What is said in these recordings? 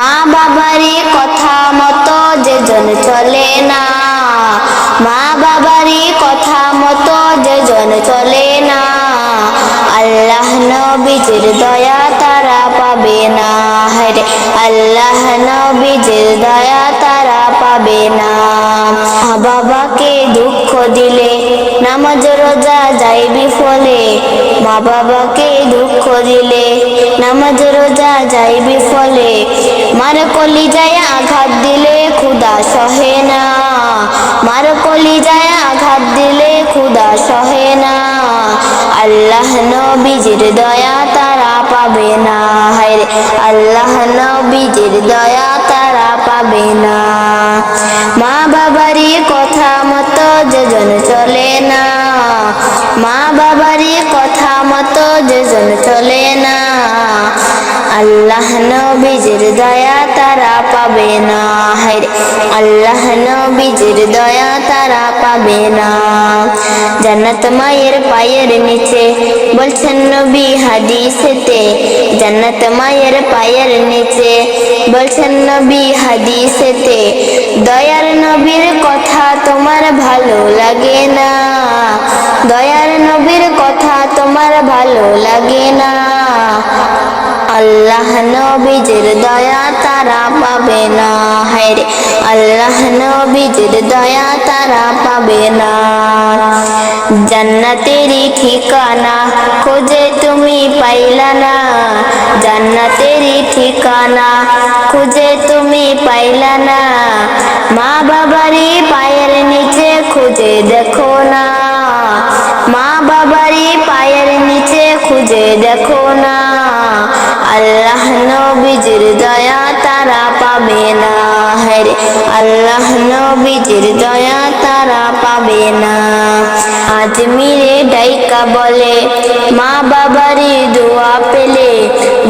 মা বাবারই কথা মতো যেজন চলে না। মা বাবারই কথা মতো যেজন চলে না। আল্লাহ নবীজির দয়া তারা পাবে না। হরে আল্লাহ নবীজির দয়া তারা পাবে না। মা বাবাকে দুঃখ দিলে, নামাজ রোজা যাই বিফলে। মা বাবাকে দুঃখ দিলে, নামাজ রোজা যাই বিফলে। মার কলি যায় আঘাত দিলে খুদা সহে না। মার কলি যায় আঘাত দিলে খুদা সহে না। আল্লাহ নবীজির দয়া তারা পাবে না। হায়রে আল্লাহ নবীজির দয়া তারা পাবে না। মা বাবারই কথা মতো যেজন চলে না। মা বাবারই কথা মতো যেজন চলে আল্লাহ নবীজির দয়া তারা পাবে না, হায়রে। আল্লাহ নবীজির দয়া তারা পাবে না। জান্নাত মায়ের পায়ের নিচে বলছেন নবী হাদিসেতে, জান্নাত মায়ের পায়ের নিচে বলছেন নবী হাদিসেতে, দয়ার নবীর কথা তোমার ভালো লাগে না। দয়ার নবীর কথা তোমার ভালো লাগে না। আল্লাহ নবীজির দয়া তারা পাবে না। হায়রে, আল্লাহ নবীজির দয়া তারা পাবে না। জান্নাতেরই ঠিকানা খুঁজে তুমি পাইলা না। জান্নাতেরই ঠিকানা খুঁজে তুমি পাইলা না। মা বাবারই পায়ের নিচে খুঁজে দেখো না। মা বাবারই পায়ের নিচে খুঁজে দেখো না। আল্লাহ নবীজির দয়া তারা পাবে না, হরে আল্লাহ নবীজির দয়া তারা পাবে না। আজ মিরে ডাইকা বলে, মা বাবারি দোয়া পেলে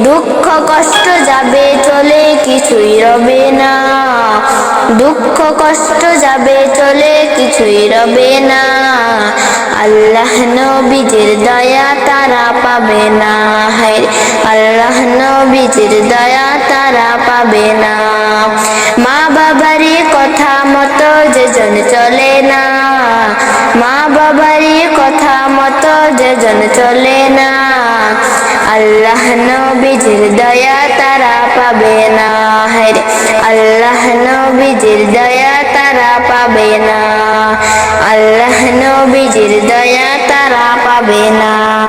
দুঃখ কষ্ট যাবে, চলে কিছুই রবে না। দুঃখ কষ্ট যাবে চলে কিছুই রবে না। আল্লাহ নবীজির দয়া তারা পাবে না। হায় আল্লাহ নবীজির দয়া তারা পাবে না। মা বাবারই কথা মতো যেজন চলে না। মা বাবারই কথা মতো যেজন চলে না। আল্লাহ নবীজির দয়া তারা পাবে না। হায় আল্লাহ নবীজির দয়া তারা পাবে না। আল্লাহ নবীজির দয়া তারা পাবে না।